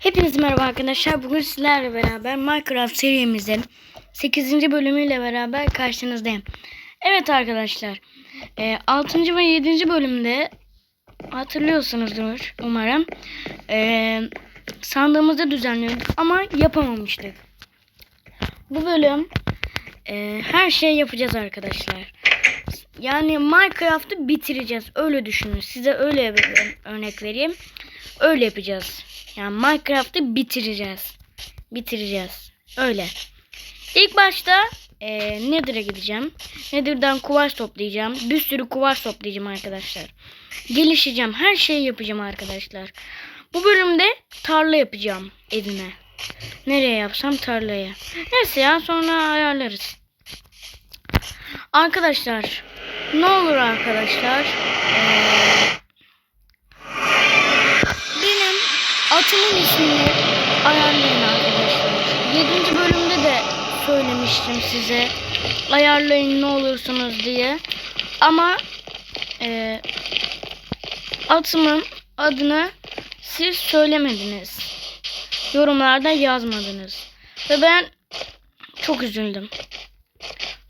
Hepinize merhaba arkadaşlar. Bugün sizlerle beraber Minecraft serimizin 8. bölümüyle beraber karşınızdayım. Evet arkadaşlar. 6. ve 7. bölümde hatırlıyorsunuzdur umarım. E, sandığımızı düzenliyorduk ama yapamamıştık. Bu bölüm e, her şeyi yapacağız arkadaşlar. Yani Minecraft'ı bitireceğiz. Öyle düşünün. Size öyle bir örnek vereyim. Öyle yapacağız. Yani Minecraft'ı bitireceğiz. Bitireceğiz. Öyle. İlk başta e, Nether'a gideceğim. Nether'dan kuvars toplayacağım. Bir sürü kuvars toplayacağım arkadaşlar. Gelişeceğim. Her şeyi yapacağım arkadaşlar. Bu bölümde tarla yapacağım evime. Nereye yapsam tarlaya. Neyse ya sonra ayarlarız. Arkadaşlar ne olur arkadaşlar eee, benim atımın ismini ayarlayın arkadaşlar. 7. bölümde de söylemiştim size ayarlayın ne olursunuz diye. Ama eee atımın adını siz söylemediniz. Yorumlarda yazmadınız. Ve ben çok üzüldüm.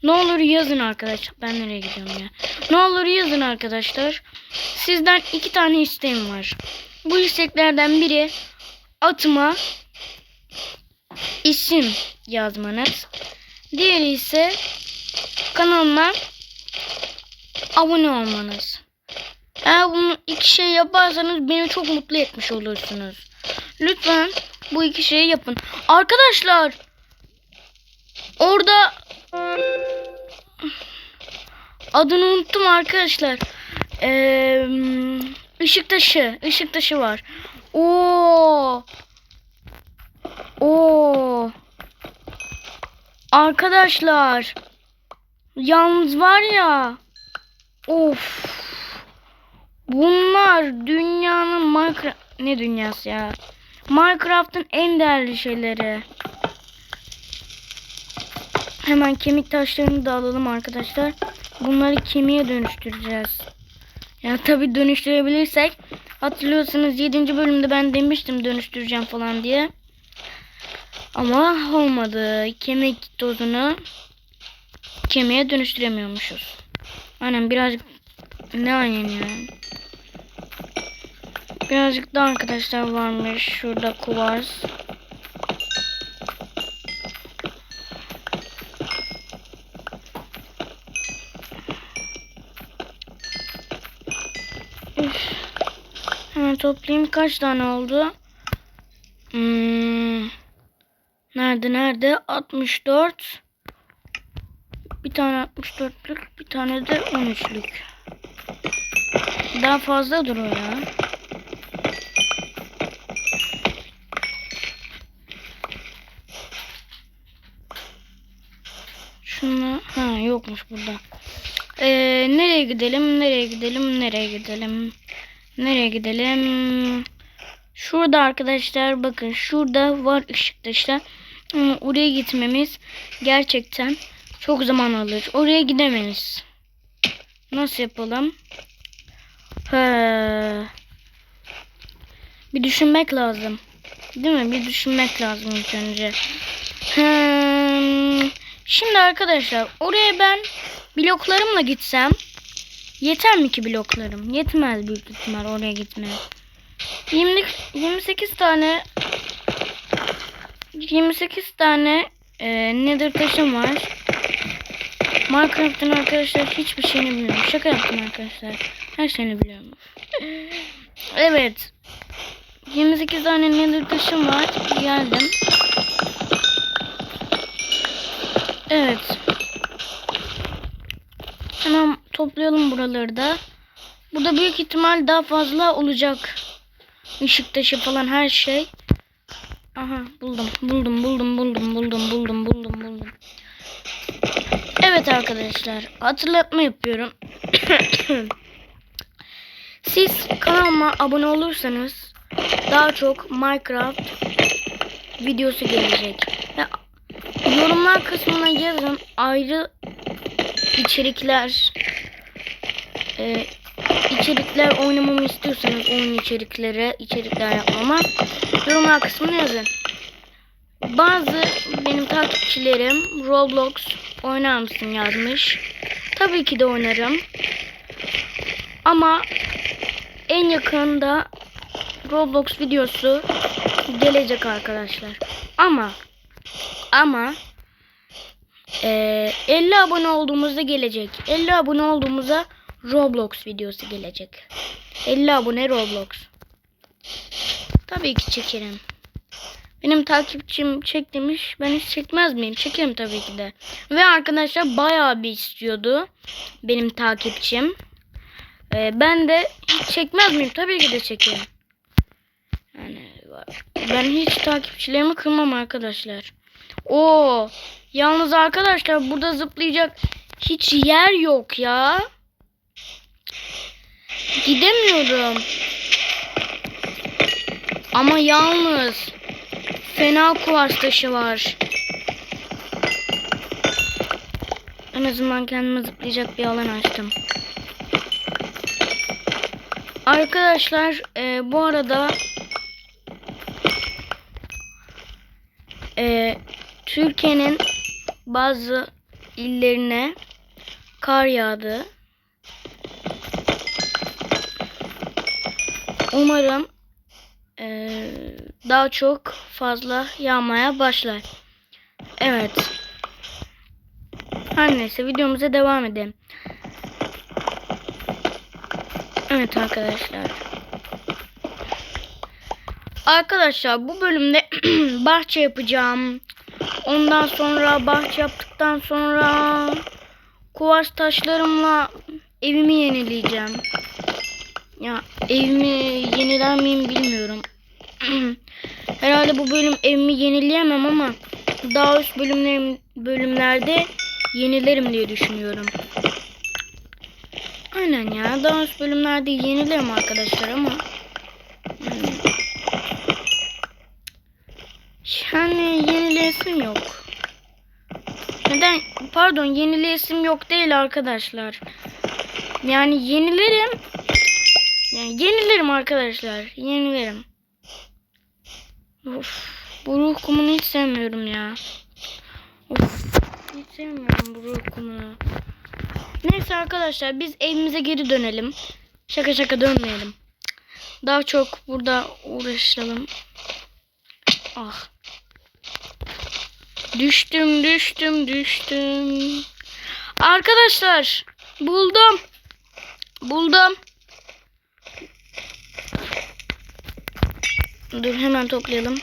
Ne olur yazın arkadaşlar. Ben nereye gidiyorum ya? Ne olur yazın arkadaşlar. Sizden iki tane isteğim var. Bu isteklerden biri atıma isim yazmanız. Diğeri ise kanalıma abone olmanız. Eğer bunu iki şey yaparsanız beni çok mutlu etmiş olursunuz. Lütfen bu iki şeyi yapın. Arkadaşlar orada adını unuttum arkadaşlar. Ee, ışık taşı, ışık taşı var. Oo. Oo. Arkadaşlar. Yalnız var ya. Of. Bunlar dünyanın Minecraft ne dünyası ya? Minecraft'ın en değerli şeyleri. Hemen kemik taşlarını da alalım arkadaşlar. Bunları kemiğe dönüştüreceğiz. Ya tabi dönüştürebilirsek. Hatırlıyorsanız 7. bölümde ben demiştim dönüştüreceğim falan diye. Ama olmadı. Kemik tozunu kemiğe dönüştüremiyormuşuz. Aynen birazcık ne aynen yani. Birazcık da arkadaşlar varmış. Şurada kuvars. Toplayayım. Kaç tane oldu? Hmm. Nerede nerede? 64. Bir tane 64'lük. Bir tane de 13'lük. Daha fazla duruyor ya. Şunu ha yokmuş burada. Ee, nereye gidelim? Nereye gidelim? Nereye gidelim? Nereye gidelim? Şurada arkadaşlar bakın şurada var ışık taşı. Ama oraya gitmemiz gerçekten çok zaman alır. Oraya gidemeyiz. Nasıl yapalım? He. Bir düşünmek lazım. Değil mi? Bir düşünmek lazım ilk önce. Hmm. Şimdi arkadaşlar oraya ben bloklarımla gitsem yeter mi ki bloklarım? Yetmez büyük ihtimal oraya gitmeye. 20, 28 tane 28 tane e, nether taşım var. Minecraft'ın arkadaşlar hiçbir şeyini bilmiyorum. Şaka yaptım arkadaşlar. Her şeyini biliyorum. evet. 28 tane nether taşım var. Geldim. Evet. Hemen toplayalım buraları da. Burada büyük ihtimal daha fazla olacak. Işık taşı falan her şey. Aha buldum. Buldum buldum buldum buldum buldum buldum buldum. Evet arkadaşlar hatırlatma yapıyorum. Siz kanalıma abone olursanız daha çok Minecraft videosu gelecek. Ve yorumlar kısmına yazın ayrı içerikler e, içerikler oynamamı istiyorsanız oyun içerikleri içerikler yapmama yorumlar kısmına yazın. Bazı benim takipçilerim Roblox oynar mısın yazmış. Tabii ki de oynarım. Ama en yakında Roblox videosu gelecek arkadaşlar. Ama ama eee, 50 abone olduğumuzda gelecek. 50 abone olduğumuzda Roblox videosu gelecek. 50 abone Roblox. Tabii ki çekerim. Benim takipçim çek demiş. Ben hiç çekmez miyim? Çekerim tabii ki de. Ve arkadaşlar bayağı bir istiyordu. Benim takipçim. Ee, ben de hiç çekmez miyim? Tabii ki de çekerim. Yani ben hiç takipçilerimi kırmam arkadaşlar. Oo, yalnız arkadaşlar burada zıplayacak hiç yer yok ya. Gidemiyorum. Ama yalnız fena kuvars taşı var. En azından kendime zıplayacak bir alan açtım. Arkadaşlar e, bu arada e, Türkiye'nin bazı illerine kar yağdı. Umarım eee, daha çok fazla yağmaya başlar. Evet. Her neyse videomuza devam edelim. Evet arkadaşlar. Arkadaşlar bu bölümde bahçe yapacağım. Ondan sonra bahçe yaptıktan sonra kuvars taşlarımla evimi yenileyeceğim. Ya evimi yeniler miyim bilmiyorum. Herhalde bu bölüm evimi yenileyemem ama daha üst bölümlerim, bölümlerde yenilerim diye düşünüyorum. Aynen ya daha üst bölümlerde yenilerim arkadaşlar ama yani, yenileyesim yok. Neden? Pardon yenileyesim yok değil arkadaşlar. Yani yenilerim. Yani yenilerim arkadaşlar. Yenilerim. Of. Bu ruh kumunu hiç sevmiyorum ya. Of. Hiç sevmiyorum bu ruh kumunu. Neyse arkadaşlar biz evimize geri dönelim. Şaka şaka dönmeyelim. Daha çok burada uğraşalım. Ah. Düştüm düştüm düştüm. Arkadaşlar buldum. Buldum. Dur hemen toplayalım.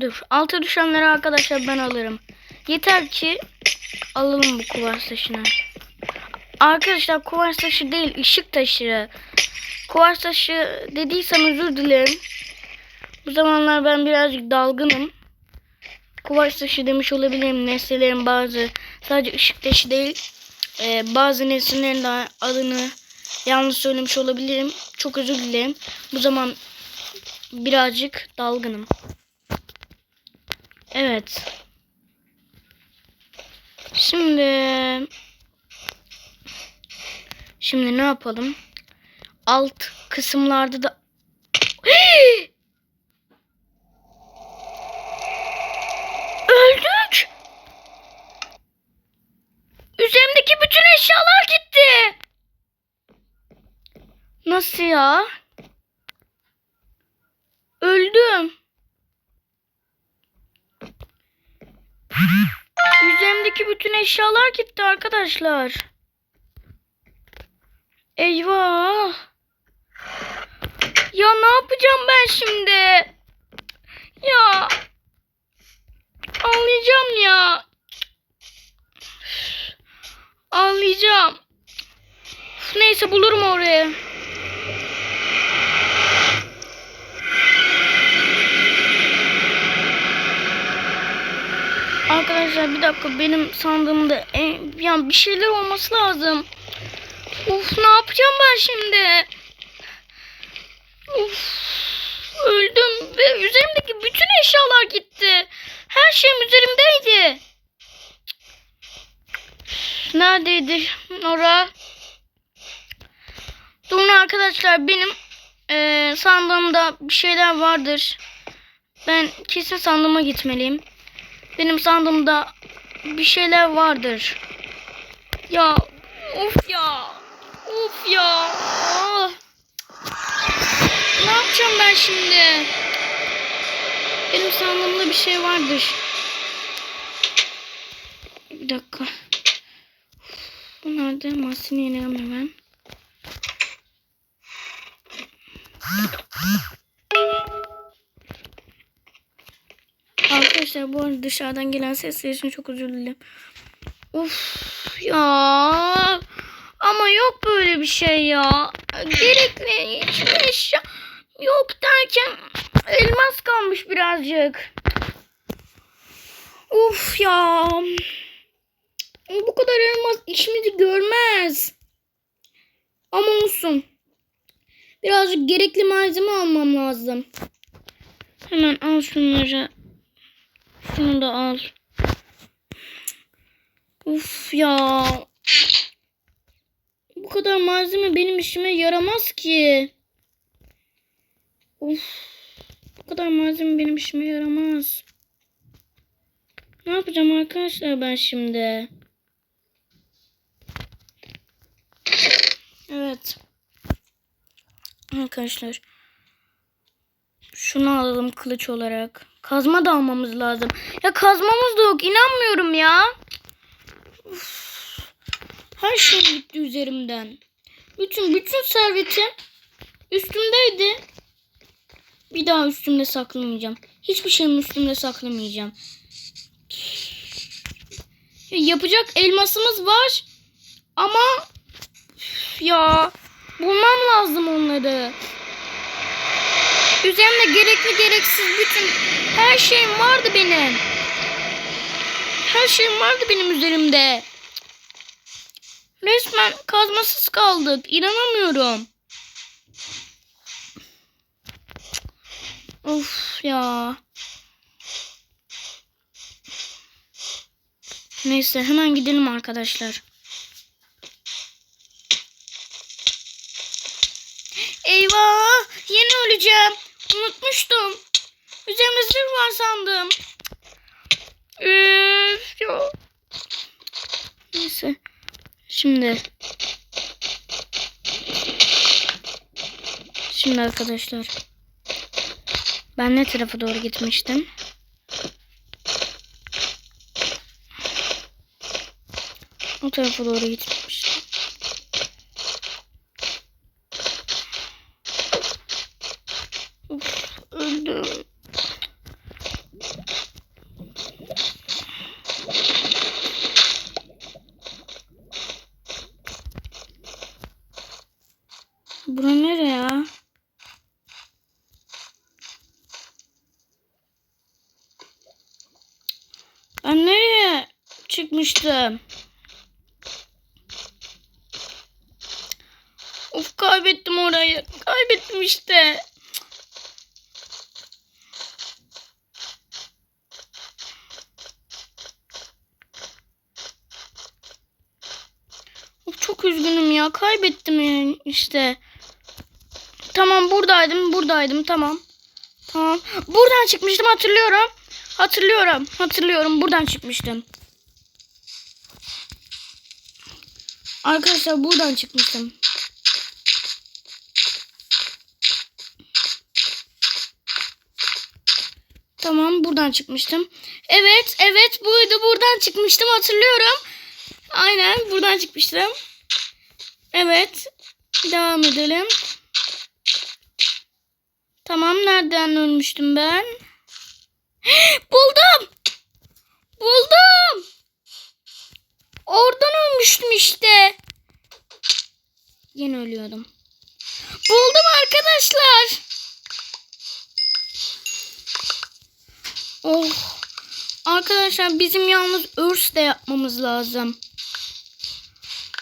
Dur. Alta düşenleri arkadaşlar ben alırım. Yeter ki alalım bu kuvars taşını. Arkadaşlar kuvars taşı değil ışık taşı. Kuvars taşı dediysem özür dilerim. Bu zamanlar ben birazcık dalgınım. Kuvars taşı demiş olabilirim. Nesnelerin bazı sadece ışık taşı değil. E, bazı nesnelerin de adını yanlış söylemiş olabilirim. Çok özür dilerim. Bu zaman birazcık dalgınım. Evet. Şimdi Şimdi ne yapalım? Alt kısımlarda da Üzerimdeki bütün eşyalar gitti. Nasıl ya? Öldüm. Üzerimdeki bütün eşyalar gitti arkadaşlar. Eyvah. Ya ne yapacağım ben şimdi? Ya. Ağlayacağım ya. Ağlayacağım. Neyse bulurum oraya. Arkadaşlar bir dakika benim sandığımda e, yani bir şeyler olması lazım. Uf ne yapacağım ben şimdi? Uf öldüm ve üzerimdeki bütün eşyalar gitti. Her şeyim üzerimdeydi. Neredeydi Nora? Durun arkadaşlar benim eee, sandığımda bir şeyler vardır. Ben kesin sandığıma gitmeliyim. Benim sandığımda bir şeyler vardır. Ya of ya. Of ya. Ah. Ne yapacağım ben şimdi? Benim sandığımda bir şey vardır. Bir dakika. Nerede? Mahsini inelim hemen. Arkadaşlar bu arada dışarıdan gelen sesler için çok özür dilerim. Of ya. Ama yok böyle bir şey ya. Gerekli hiçbir eşya yok derken elmas kalmış birazcık. Of ya. Bu kadar elmas işimizi görmez. Ama olsun. Birazcık gerekli malzeme almam lazım. Hemen al şunları. Şunu da al. Uf ya. Bu kadar malzeme benim işime yaramaz ki. Uf. Bu kadar malzeme benim işime yaramaz. Ne yapacağım arkadaşlar ben şimdi? Evet. Arkadaşlar. Şunu alalım kılıç olarak. Kazma da almamız lazım. Ya kazmamız da yok. İnanmıyorum ya. Uf. Her şey gitti üzerimden. Bütün bütün servetim üstümdeydi. Bir daha üstümde saklamayacağım. Hiçbir şeyimi üstümde saklamayacağım. Ya yapacak elmasımız var. Ama ya bulmam lazım onları. Üzerimde gerekli gereksiz bütün her şeyim vardı benim. Her şeyim vardı benim üzerimde. Resmen kazmasız kaldık. İnanamıyorum. Of ya. Neyse hemen gidelim arkadaşlar. Eyvah! Yeni öleceğim. Unutmuştum. Üzerimde zırh var sandım. Üf. Neyse. Şimdi. Şimdi arkadaşlar. Ben ne tarafa doğru gitmiştim? O tarafa doğru gitmiştim. Uf, öldüm. Bura nereye ya? Ben nereye çıkmıştım? Of kaybettim orayı. Kaybettim işte. Of çok üzgünüm Kaybettim yani işte. Tamam buradaydım. Buradaydım. Tamam. Tamam. Buradan çıkmıştım hatırlıyorum. Hatırlıyorum. Hatırlıyorum. Buradan çıkmıştım. Arkadaşlar buradan çıkmıştım. Tamam buradan çıkmıştım. Evet evet buydu buradan çıkmıştım hatırlıyorum. Aynen buradan çıkmıştım. Evet. Devam edelim. Tamam nereden ölmüştüm ben? Buldum. Buldum. Oradan ölmüştüm işte. Yine ölüyordum. Buldum arkadaşlar. Oh. Arkadaşlar bizim yalnız örs de yapmamız lazım.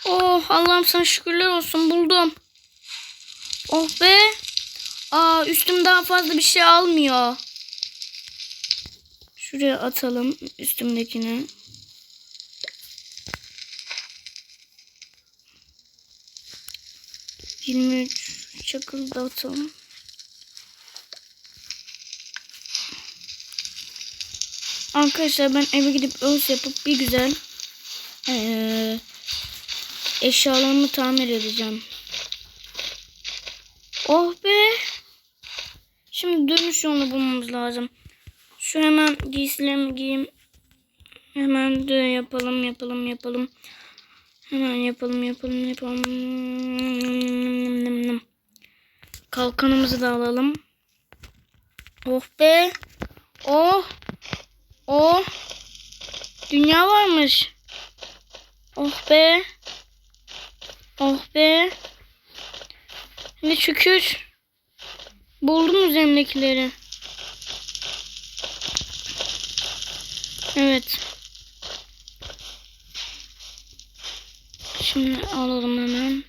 Oh Allah'ım sana şükürler olsun buldum. Oh be. Aa üstüm daha fazla bir şey almıyor. Şuraya atalım üstümdekini. 23 çakıl da atalım. Arkadaşlar ben eve gidip öz yapıp bir güzel eee, eşyalarımı tamir edeceğim. Oh be. Şimdi dönüş yolunu bulmamız lazım. Şu hemen giysilerimi giyeyim. Hemen de yapalım yapalım yapalım. Hemen yapalım yapalım yapalım. Kalkanımızı da alalım. Oh be. Oh. Oh. Dünya varmış. Oh be. Oh be. Ve şükür. Buldum üzerimdekileri. Evet. Şimdi alalım hemen.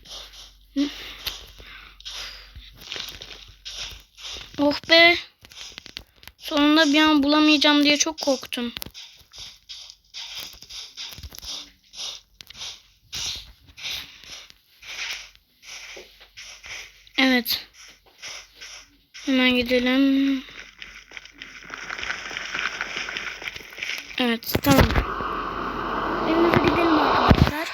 Oh be. Sonunda bir an bulamayacağım diye çok korktum. Evet. Gidelim. Evet tamam. Evimize gidelim arkadaşlar.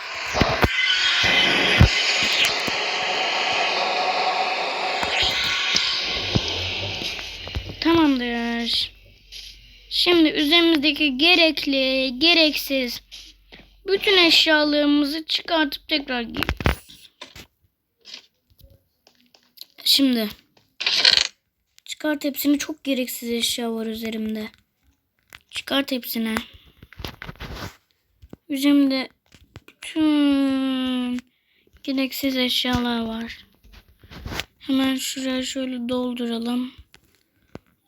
Tamamdır. Şimdi üzerimizdeki gerekli, gereksiz bütün eşyalarımızı çıkartıp tekrar giyiyoruz. Şimdi çıkart hepsini çok gereksiz eşya var üzerimde. Çıkart hepsini. Üzerimde bütün gereksiz eşyalar var. Hemen şuraya şöyle dolduralım.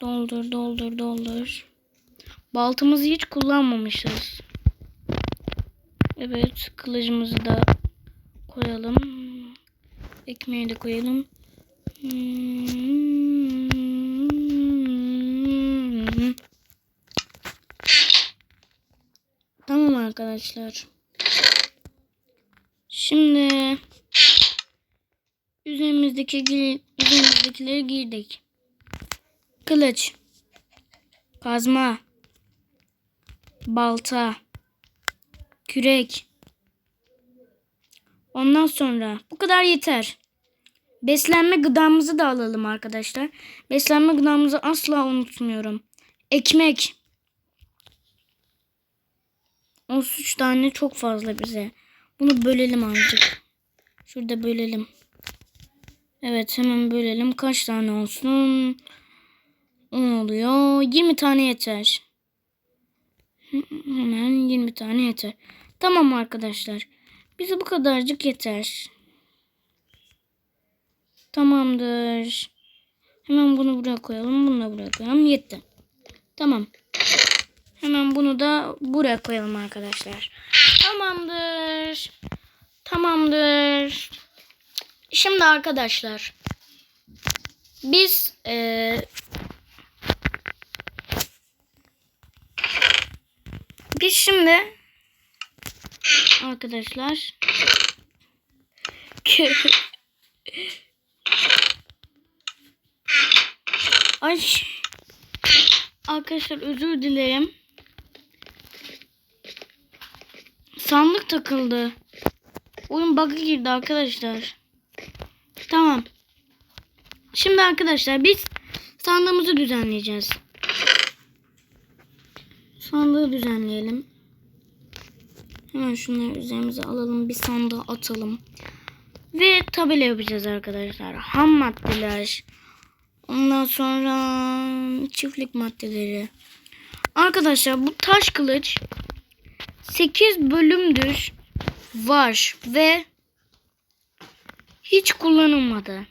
Doldur, doldur, doldur. Baltamızı hiç kullanmamışız. Evet, kılıcımızı da koyalım. Ekmeği de koyalım. Hmm. Tamam arkadaşlar. Şimdi üzerimizdeki üzerimizdekileri giydik. Kılıç, kazma, balta, kürek. Ondan sonra bu kadar yeter. Beslenme gıdamızı da alalım arkadaşlar. Beslenme gıdamızı asla unutmuyorum. Ekmek. 33 tane çok fazla bize. Bunu bölelim azıcık. Şurada bölelim. Evet hemen bölelim. Kaç tane olsun? 10 oluyor. 20 tane yeter. Hemen 20 tane yeter. Tamam arkadaşlar. Bize bu kadarcık yeter. Tamamdır. Hemen bunu buraya koyalım. Bunu da buraya koyalım. Yetti. Tamam. Hemen bunu da buraya koyalım arkadaşlar. Tamamdır. Tamamdır. Şimdi arkadaşlar. Biz eee biz şimdi arkadaşlar Ay arkadaşlar özür dilerim. Sandık takıldı. Oyun bug'a girdi arkadaşlar. Tamam. Şimdi arkadaşlar biz sandığımızı düzenleyeceğiz. Sandığı düzenleyelim. Hemen şunları üzerimize alalım. Bir sandığa atalım. Ve tabela yapacağız arkadaşlar. Ham maddeler. Ondan sonra çiftlik maddeleri. Arkadaşlar bu taş kılıç 8 bölümdür var ve hiç kullanılmadı.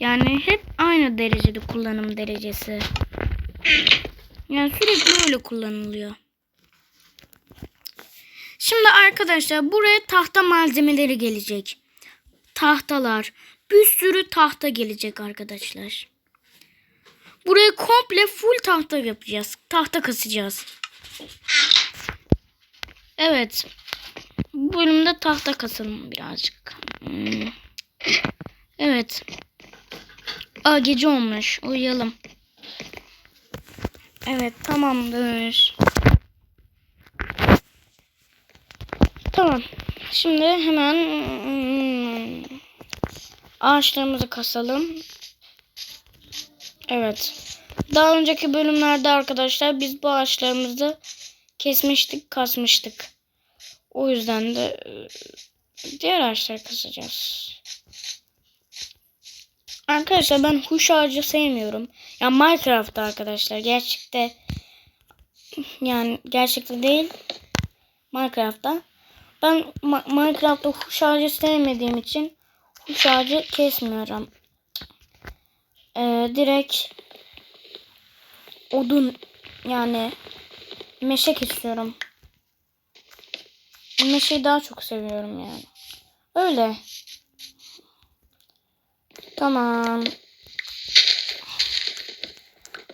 Yani hep aynı derecede kullanım derecesi. Yani sürekli öyle kullanılıyor. Şimdi arkadaşlar buraya tahta malzemeleri gelecek. Tahtalar. Bir sürü tahta gelecek arkadaşlar. Buraya komple full tahta yapacağız. Tahta kasacağız. Evet. Bu bölümde tahta kasalım birazcık. Hmm. Evet. Aa gece olmuş. Uyuyalım. Evet tamamdır. Tamam. Şimdi hemen ağaçlarımızı kasalım. Evet. Daha önceki bölümlerde arkadaşlar biz bu ağaçlarımızı kesmiştik, kasmıştık. O yüzden de e, diğer ağaçları kasacağız. Arkadaşlar ben huş ağacı sevmiyorum. Ya Minecraft'ta arkadaşlar gerçekte yani gerçekte değil Minecraft'ta. Ben Minecraft'ta huş ağacı sevmediğim için ağacı kesmiyorum. Ee, direkt odun yani meşe kesiyorum. Meşeyi daha çok seviyorum yani. Öyle. Tamam.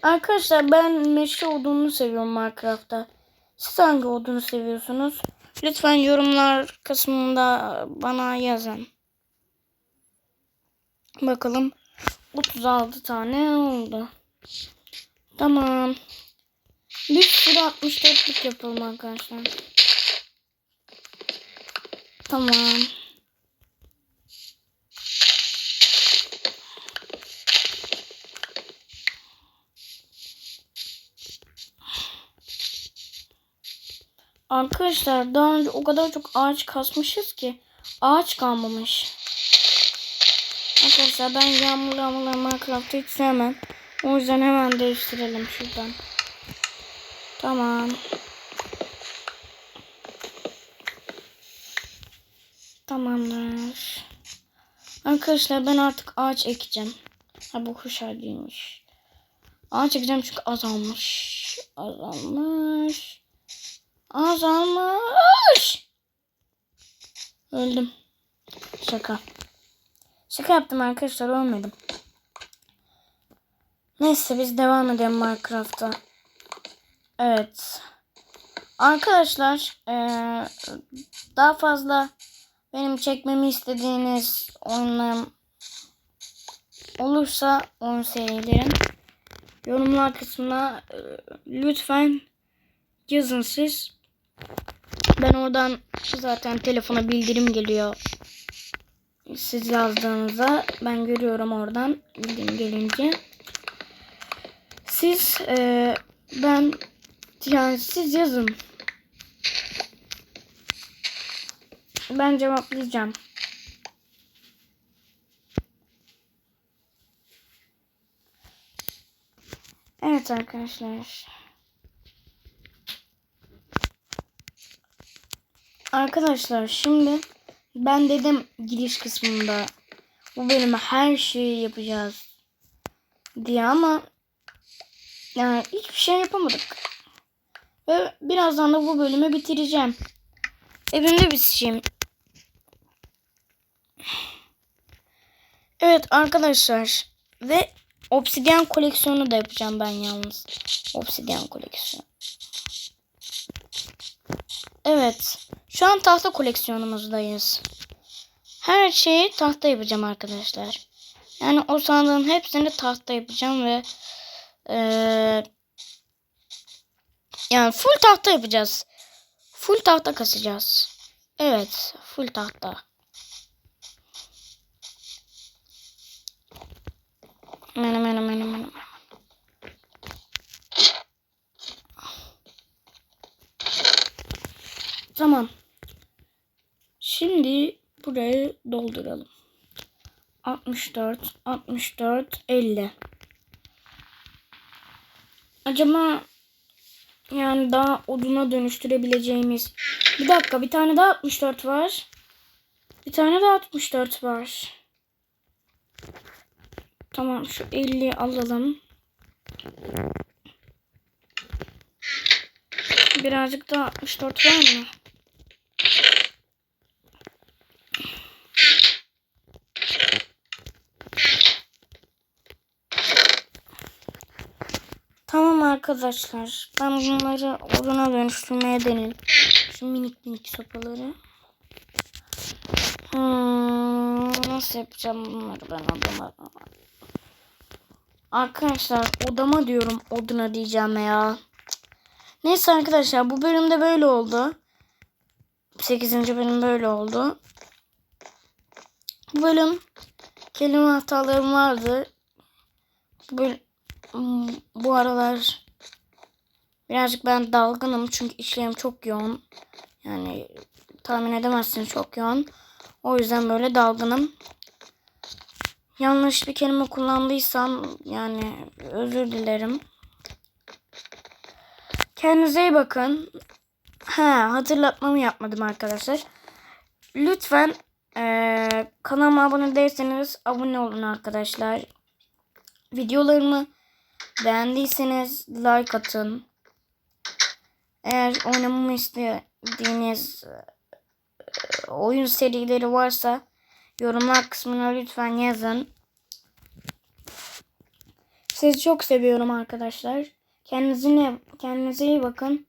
Arkadaşlar ben meşe odunu seviyorum Minecraft'ta. Siz hangi odunu seviyorsunuz? Lütfen yorumlar kısmında bana yazın. Bakalım. 36 tane oldu. Tamam. Bir sürü 64'lük yapalım arkadaşlar. Tamam. Arkadaşlar daha önce o kadar çok ağaç kasmışız ki ağaç kalmamış. Arkadaşlar ben yağmurlu yağmurlu Minecraft'ı hiç sevmem. O yüzden hemen değiştirelim şuradan. Tamam. Tamamdır. Arkadaşlar ben artık ağaç ekeceğim. Ha bu kuş ağacıymış. Ağaç ekeceğim çünkü azalmış. Azalmış. Azalmış. Öldüm. Şaka. Şaka yaptım arkadaşlar ölmedim. Neyse biz devam edelim Minecraft'a. Evet. Arkadaşlar eee, daha fazla benim çekmemi istediğiniz oyunlarım olursa oyun serilerim yorumlar kısmına eee, lütfen yazın siz. Ben oradan zaten telefona bildirim geliyor. Siz yazdığınızda ben görüyorum oradan bildirim gelince. Siz eee, ben yani siz yazın. Ben cevaplayacağım. Evet arkadaşlar. Arkadaşlar şimdi ben dedim giriş kısmında bu bölümde her şeyi yapacağız diye ama yani hiçbir şey yapamadık. Ve birazdan da bu bölümü bitireceğim. Evimde bitişeyim. Evet arkadaşlar ve obsidyen koleksiyonu da yapacağım ben yalnız. Obsidyen koleksiyonu. Evet. Şu an tahta koleksiyonumuzdayız. Her şeyi tahta yapacağım arkadaşlar. Yani o sandığın hepsini tahta yapacağım ve eee yani full tahta yapacağız. Full tahta kasacağız. Evet, full tahta. Menem menem menem menem. Tamam. Şimdi burayı dolduralım. 64, 64, 50. Acaba yani daha oduna dönüştürebileceğimiz. Bir dakika bir tane daha 64 var. Bir tane daha 64 var. Tamam şu 50 alalım. Birazcık daha 64 var mı? Tamam arkadaşlar. Ben bunları oduna dönüştürmeye deneyim. Şu minik minik sopaları. Hmm. nasıl yapacağım bunları ben odama? Arkadaşlar odama diyorum oduna diyeceğim ya. Neyse arkadaşlar bu bölümde böyle oldu. 8. bölüm böyle oldu. Bu bölüm kelime hatalarım vardı. Bu, böl- Hmm, bu aralar birazcık ben dalgınım çünkü işlerim çok yoğun. Yani tahmin edemezsiniz çok yoğun. O yüzden böyle dalgınım. Yanlış bir kelime kullandıysam yani özür dilerim. Kendinize iyi bakın. Ha, hatırlatmamı yapmadım arkadaşlar. Lütfen eee kanalıma abone değilseniz abone olun arkadaşlar. Videolarımı beğendiyseniz like atın. Eğer oynamamı istediğiniz eee, oyun serileri varsa yorumlar kısmına lütfen yazın. Sizi çok seviyorum arkadaşlar. Kendinize, kendinize iyi bakın.